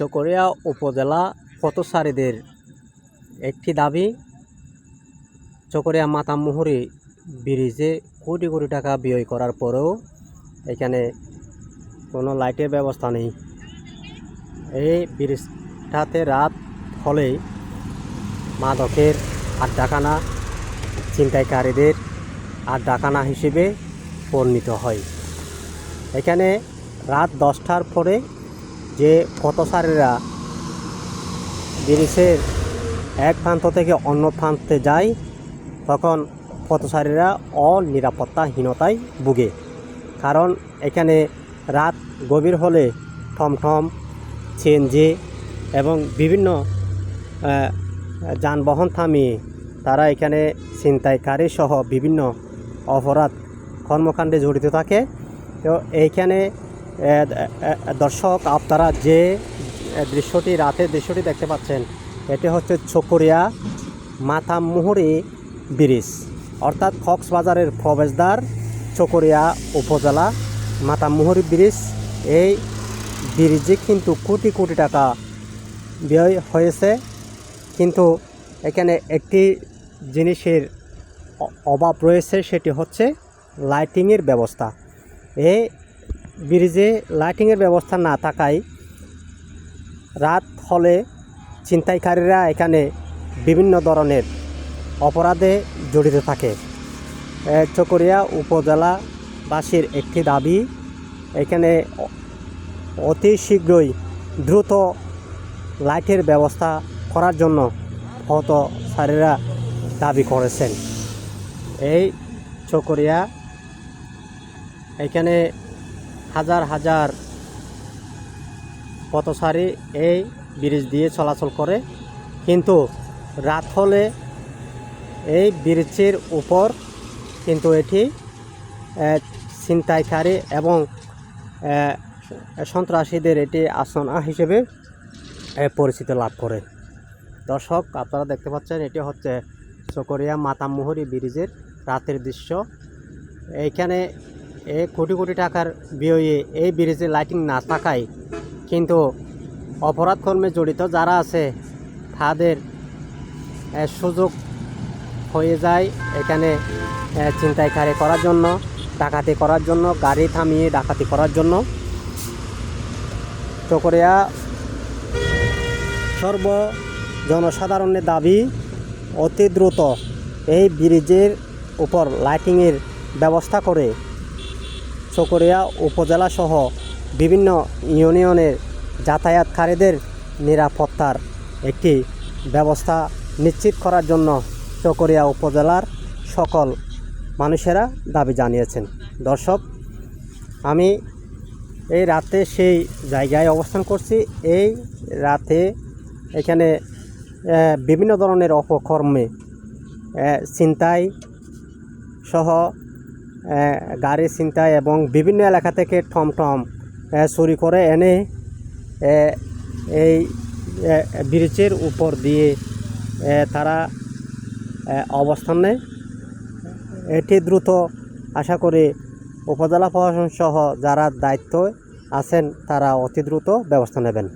চকরিয়া উপজেলা পথচারীদের একটি দাবি, চকরিয়া মাতামুহুরি ব্রিজে কোটি কোটি টাকা ব্যয় করার পরেও এখানে কোনো লাইটের ব্যবস্থা নেই। এই ব্রিজটাতে রাত হলেই মাদকের আর আড্ডাখানা, ছিনতাইকারীদের আড্ডাখানা হিসেবে পরিণত হয়। এখানে রাত দশটার পরে যে পথচারীরা ব্রিজের এক প্রান্ত থেকে অন্য প্রান্তে যায়, তখন পথচারীরা অনিরাপত্তাহীনতায় ভুগে। কারণ এখানে রাত গভীর হলে টমটম সিএনজি এবং বিভিন্ন যানবাহন থামিয়ে তারা এখানে ছিনতাইকারী সহ বিভিন্ন অপরাধ কর্মকাণ্ডে জড়িত থাকে। তো এইখানে দর্শক, আপনারা যে দৃশ্যটি, রাতের দৃশ্যটি দেখতে পাচ্ছেন, এটি হচ্ছে চকরিয়া মাথামুহুরি ব্রিজ, অর্থাৎ কক্সবাজারের প্রবেশদ্বার, চকরিয়া উপজেলা মাতামুহুরি ব্রিজ। এই ব্রিজে কিন্তু কোটি কোটি টাকা ব্যয় হয়েছে, কিন্তু এখানে একটি জিনিসের অভাব রয়েছে, সেটি হচ্ছে লাইটিংয়ের ব্যবস্থা। এই ব্রিজে লাইটিংয়ের ব্যবস্থা না থাকায় রাত হলে ছিনতাইকারীরা এখানে বিভিন্ন ধরনের অপরাধে জড়িত থাকে। চকরিয়া উপজেলাবাসীর একটি দাবি, এখানে অতি শীঘ্রই দ্রুত লাইটের ব্যবস্থা করার জন্য হত পথচারীরা দাবি করেছেন। এই চকরিয়া, এখানে হাজার হাজার পথচারী এই ব্রিজ দিয়ে চলাচল করে। কিন্তু রাত হলে এই ব্রিজের উপর কিন্তু এটি ছিনতাইকারী এবং সন্ত্রাসীদের এটি আসনা হিসেবে পরিচিতি লাভ করে। দর্শক, আপনারা দেখতে পাচ্ছেন, এটি হচ্ছে চকরিয়া মাতামুহুরি ব্রিজের রাতের দৃশ্য। এইখানে এ কোটি কোটি টাকার ব্যয়ে এই ব্রিজে লাইটিং না থাকায় কিন্তু অপরাধ কর্মে জড়িত যারা আছে তাদের সুযোগ হয়ে যায় এখানে এ, ছিনতাইকারী করার জন্য ডাকাতি করার জন্য গাড়ি থামিয়ে ডাকাতি করার জন্য। চকরিয়া সর্ব জনসাধারণের দাবি অতি দ্রুত এই ব্রিজের উপর লাইটিংয়ের ব্যবস্থা করে চকরিয়া উপজেলা সহ বিভিন্ন ইউনিয়নের যাতায়াতকারীদের নিরাপত্তার একটি ব্যবস্থা নিশ্চিত করার জন্য চকরিয়া উপজেলার সকল মানুষেরা দাবি জানিয়েছেন। দর্শক, আমি এই রাতে সেই জায়গায় অবস্থান করছি। এই রাতে এখানে বিভিন্ন ধরনের অপকর্মে ছিনতাই সহ গাড়ি ছিনতাই এবং বিভিন্ন এলাকা থেকে টমটম চুরি করে এনে এই ব্রিজের উপর দিয়ে তারা অবস্থান নেয়। এটি দ্রুত আশা করি উপজেলা প্রশাসন সহ যারা দায়িত্ব আছেন তারা অতি দ্রুত ব্যবস্থা নেবেন।